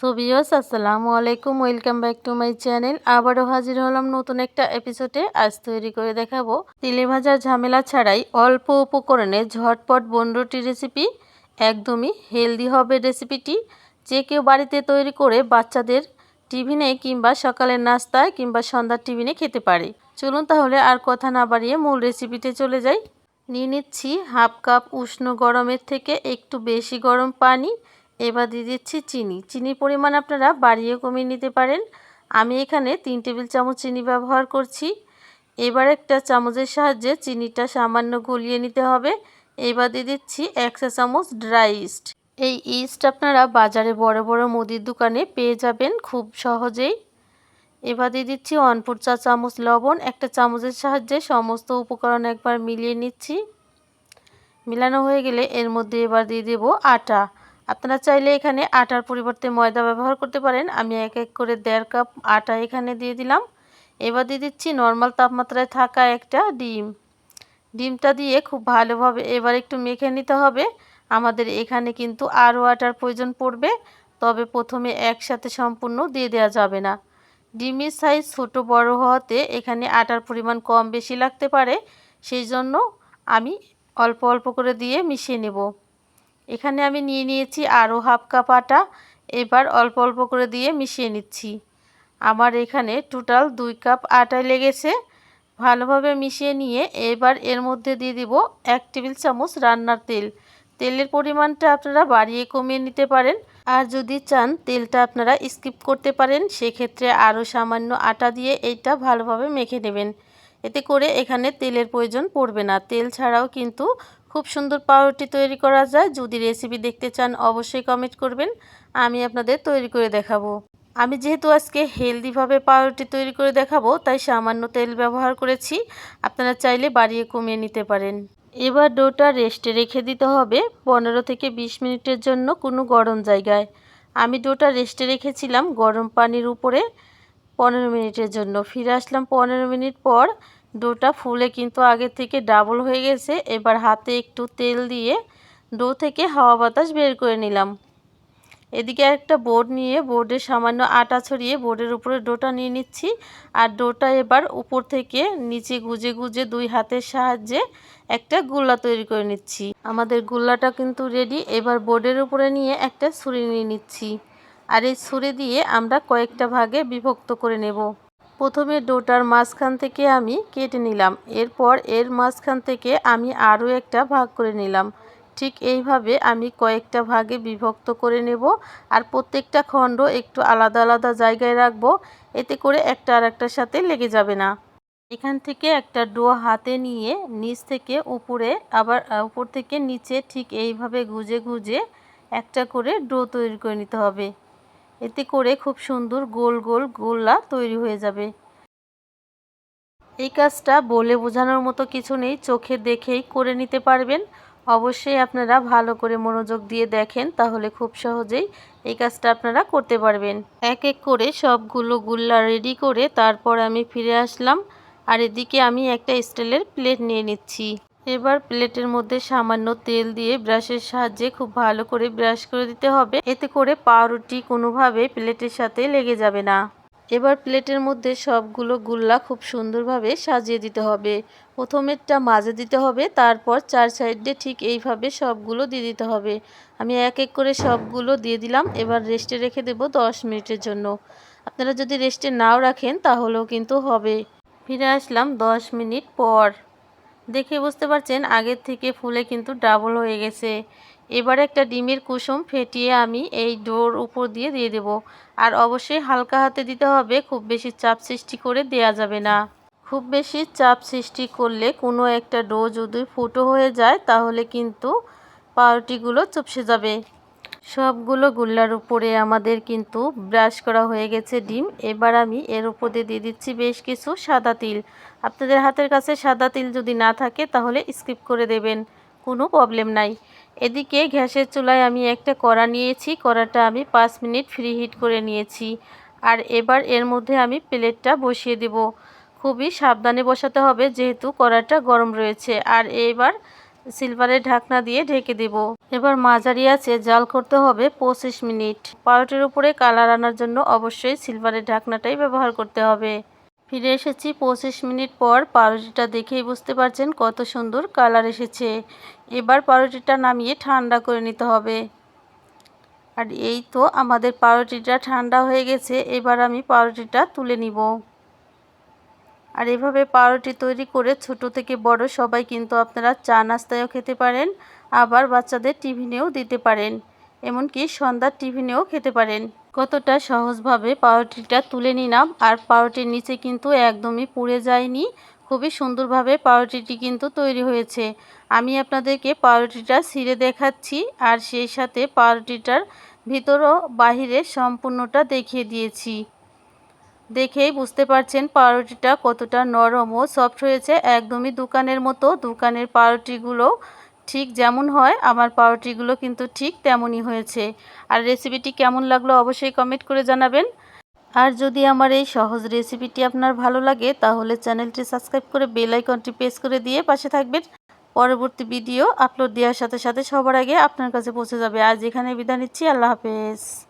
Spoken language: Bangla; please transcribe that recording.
সোবিয়স আসসালামু আলাইকুম। Welcome back to my channel আবারও হাজির হলাম নতুন একটা এপিসোডে আজ তৈরি করে দেখাবো তেলে ভাজার ঝামেলা ছাড়াই অল্প উপকরণে ঝটপট বনরুটি রেসিপি একদমই হেলদি হবে রেসিপিটি যে কেউ বাড়িতে তৈরি করে বাচ্চাদের টিফিনে কিংবা সকালের নাস্তায় কিংবা সন্ধ্যার টিফিনে খেতে পারে। চলুন তাহলে আর কথা না বাড়িয়ে মূল রেসিপিতে চলে যাই। নিয়ে নিচ্ছি হাফ কাপ উষ্ণ গরমের থেকে একটু বেশি গরম পানি। এবার দিয়ে দিচ্ছি চিনি। চিনির পরিমাণ আপনারা বাড়িয়ে কমিয়ে নিতে পারেন। আমি এখানে তিন টেবিল চামচ চিনি ব্যবহার করছি। এবার একটা চামচের সাহায্যে চিনিটা সামান্য গলিয়ে নিতে হবে। এবার দিয়ে দিচ্ছি এক চা চামচ ড্রাই ইস্ট। এই ইস্ট আপনারা বাজারে বড় বড় মুদির দোকানে পেয়ে যাবেন খুব সহজেই। এবার দিয়ে দিচ্ছি অনপুর চা চামচ লবণ। একটা চামচের সাহায্যে সমস্ত উপকরণ একবার মিলিয়ে নিচ্ছি। মিলানো হয়ে গেলে এর মধ্যে এবার দিয়ে দেব আটা। আপনারা চাইলে এখানে আটার পরিবর্তে ময়দা ব্যবহার করতে পারেন। আমি এক এক করে দেড় কাপ আটা এখানে দিয়ে দিলাম। এবার দিয়ে দিচ্ছি নর্মাল তাপমাত্রায় থাকা একটা ডিম। ডিমটা দিয়ে খুব ভালোভাবে এবার একটু মেখে নিতে হবে। আমাদের এখানে কিন্তু আরও আটার প্রয়োজন পড়বে, তবে প্রথমে একসাথে সম্পূর্ণ দিয়ে দেওয়া যাবে না। ডিমের সাইজ ছোট বড় হওয়াতে এখানে আটার পরিমাণ কম বেশি লাগতে পারে। সেই জন্য আমি অল্প অল্প করে দিয়ে মিশিয়ে নেব। এখানে আমি নিয়ে নিয়েছি আরও হাফ কাপ আটা। এবার অল্প অল্প করে দিয়ে মিশিয়ে নিচ্ছি। আমার এখানে টোটাল দুই কাপ আটায় লেগেছে। ভালোভাবে মিশিয়ে নিয়ে এবার এর মধ্যে দিয়ে দিব এক টেবিল চামচ রান্নার তেল। তেলের পরিমাণটা আপনারা বাড়িয়ে কমিয়ে নিতে পারেন। আর যদি চান তেলটা আপনারা স্কিপ করতে পারেন, সেক্ষেত্রে আরও সামান্য আটা দিয়ে এইটা ভালোভাবে মেখে নেবেন। এতে করে এখানে তেলের প্রয়োজন পড়বে না। তেল ছাড়াও কিন্তু খুব সুন্দর পাউরুটি তৈরি করা যায়। যদি রেসিপি দেখতে চান, অবশ্যই কমেন্ট করবেন। আমি আপনাদের তৈরি করে দেখাবো। আমি যেহেতু আজকে হেলদিভাবে পাউরুটি তৈরি করে দেখাবো, তাই সামান্য তেল ব্যবহার করেছি। আপনারা চাইলে বাড়িয়ে কমিয়ে নিতে পারেন। এবার ডোটা রেস্টে রেখে দিতে হবে পনেরো থেকে বিশ মিনিটের জন্য কোনো গরম জায়গায়। আমি ডোটা রেস্টে রেখেছিলাম গরম পানির উপরে পনেরো মিনিটের জন্য। ফিরে আসলাম পনেরো মিনিট পর। ডোটা ফুলে কিন্তু আগে থেকে ডাবল হয়ে গেছে। এবার হাতে একটু তেল দিয়ে ডো থেকে হাওয়া বাতাস বের করে নিলাম। এদিকে একটা বোর্ড নিয়ে বোর্ডে সামান্য আটা ছড়িয়ে বোর্ডের উপরে ডোটা নিয়ে নিচ্ছি। আর ডোটা এবার উপর থেকে নিচে গুজে গুজে দুই হাতের সাহায্যে একটা গুল্লা তৈরি করে নিচ্ছি। আমাদের গুল্লাটা কিন্তু রেডি এবার বোর্ডের উপরে নিয়ে একটা ছুরি নিয়ে নিচ্ছি। আর এই ছুরি দিয়ে আমরা কয়েকটা ভাগে বিভক্ত করে নেব। প্রথমে ডোটার মাঝখান থেকে আমি কেটে নিলাম। এরপর এর মাঝখান থেকে আমি আরও একটা ভাগ করে নিলাম। ঠিক এইভাবে আমি কয়েকটা ভাগে বিভক্ত করে নেব আর প্রত্যেকটা খণ্ড একটু আলাদা আলাদা জায়গায় রাখব। এতে করে একটা আর একটার সাথে লেগে যাবে না। এখান থেকে একটা ডো হাতে নিয়ে নিচ থেকে উপরে আবার উপর থেকে নিচে ঠিক এইভাবে গুজে গুজে একটা করে ডো তৈরি করে নিতে হবে। এতে করে খুব সুন্দর গোল গোল গোল্লা তৈরি হয়ে যাবে। এই কাজটা বলে বোঝানোর মতো কিছু নেই, চোখে দেখেই করে নিতে পারবেন। অবশ্যই আপনারা ভালো করে মনোযোগ দিয়ে দেখেন, তাহলে খুব সহজেই এই কাজটা আপনারা করতে পারবেন। এক এক করে সবগুলো গুল্লা রেডি করে তারপর আমি ফিরে আসলাম। আর এদিকে আমি একটা স্টিলের প্লেট নিয়ে নিচ্ছি। এবার প্লেটের মধ্যে সামান্য তেল দিয়ে ব্রাশের সাহায্যে খুব ভালো করে ব্রাশ করে দিতে হবে। এতে করে পাউরুটি কোনোভাবে প্লেটের সাথে লেগে যাবে না। এবার প্লেটের মধ্যে সবগুলো গুল্লা খুব সুন্দরভাবে সাজিয়ে দিতে হবে। প্রথমেরটা মাঝে দিতে হবে, তারপর চার সাইডে ঠিক এইভাবে সবগুলো দিয়ে দিতে হবে। আমি এক এক করে সবগুলো দিয়ে দিলাম, এবার রেস্টে রেখে দেব দশ মিনিটের জন্য। আপনারা যদি রেস্টে নাও রাখেন, তাহলেও কিন্তু হবে। ফিরে আসলাম দশ মিনিট পর। দেখে বুঝতে পারছেন, আগের থেকে ফুলে কিন্তু ডাবল হয়ে গেছে। এবার একটা ডিমের কুসুম ফেটিয়ে আমি এই ডোর উপর দিয়ে দিয়ে দেব। আর অবশ্যই হালকা হাতে দিতে হবে, খুব বেশি চাপ সৃষ্টি করে দেয়া যাবে না। খুব বেশি চাপ সৃষ্টি করলে কোনো একটা ডো যদি ফুটো হয়ে যায়, তাহলে কিন্তু পাউরুটিগুলো চুপসে যাবে। সবগুলো গুল্লার উপরে আমাদের কিন্তু ব্রাশ করা হয়ে গেছে ডিম। এবার আমি এর উপরে দিয়ে দিচ্ছি বেশ কিছু সাদা তিল। আপনাদের হাতের কাছে সাদা তিল যদি না থাকে, তাহলে স্কিপ করে দেবেন, কোনো প্রবলেম নাই। এদিকে গ্যাসের চুলায় আমি একটা কড়া নিয়েছি, কড়াটা আমি পাঁচ মিনিট ফ্রি হিট করে নিয়েছি। আর এবার এর মধ্যে আমি প্লেটটা বসিয়ে দেব। খুবই সাবধানে বসাতে হবে, যেহেতু কড়াটা গরম রয়েছে। আর এবার সিলভারের ঢাকনা দিয়ে ঢেকে দেব। এবার মাঝারি আছে, জাল করতে হবে পঁচিশ মিনিট। পাউরুটির উপরে কালার আনার জন্য অবশ্যই সিলভারের ঢাকনাটাই ব্যবহার করতে হবে। ফিরে এসেছি পঁচিশ মিনিট পর পাউরুটিটা দেখেই বুঝতে পারছেন কত সুন্দর কালার এসেছে। এবার পাউরুটিটা নামিয়ে ঠান্ডা করে নিতে হবে। আর এই তো আমাদের পাউরুটিটা ঠান্ডা হয়ে গেছে, এবার আমি পাউরুটিটা তুলে নিব। আর এভাবে পাউরুটি তৈরি করে ছোট থেকে বড় সবাই কিন্তু আপনারা চা নাস্তায়ও খেতে পারেন, আবার বাচ্চাদের টিফিনেও দিতে পারেন। এমনকি সন্ধ্যার টিফিনেও খেতে পারেন। কতটা সহজভাবে পাউরুটিটা তুলে নিলাম আর পাউরুটির নিচে কিন্তু একদমই পুড়ে যায়নি। খুবই সুন্দরভাবে পাউরুটিটি কিন্তু তৈরি হয়েছে। আমি আপনাদেরকে পাউরুটিটা ছিঁড়ে দেখাচ্ছি আর সেই সাথে পাউরুটিটার ভিতর ও বাহিরে সম্পূর্ণটা দেখিয়ে দিয়েছি। দেখেই বুঝতে পারছেন পাউরুটিটা কতটা নরম ও সফট হয়েছে। একদমই দোকানের মতো, দোকানের পাউরুটিগুলো ঠিক যেমন হয়, আমার পাউরুটিগুলো কিন্তু ঠিক তেমনই হয়েছে। আর রেসিপিটি কেমন লাগল অবশ্যই কমেন্ট করে জানাবেন। আর যদি আমার এই সহজ রেসিপিটি আপনার ভালো লাগে, তাহলে চ্যানেলটি সাবস্ক্রাইব করে বেল আইকনটি প্রেস করে দিয়ে পাশে থাকবেন। পরবর্তী ভিডিও আপলোড দেওয়ার সাথে সাথে সবার আগে আপনার কাছে পৌঁছে যাবে। আজ এখানে বিদায় নিচ্ছি। আল্লাহ হাফেজ।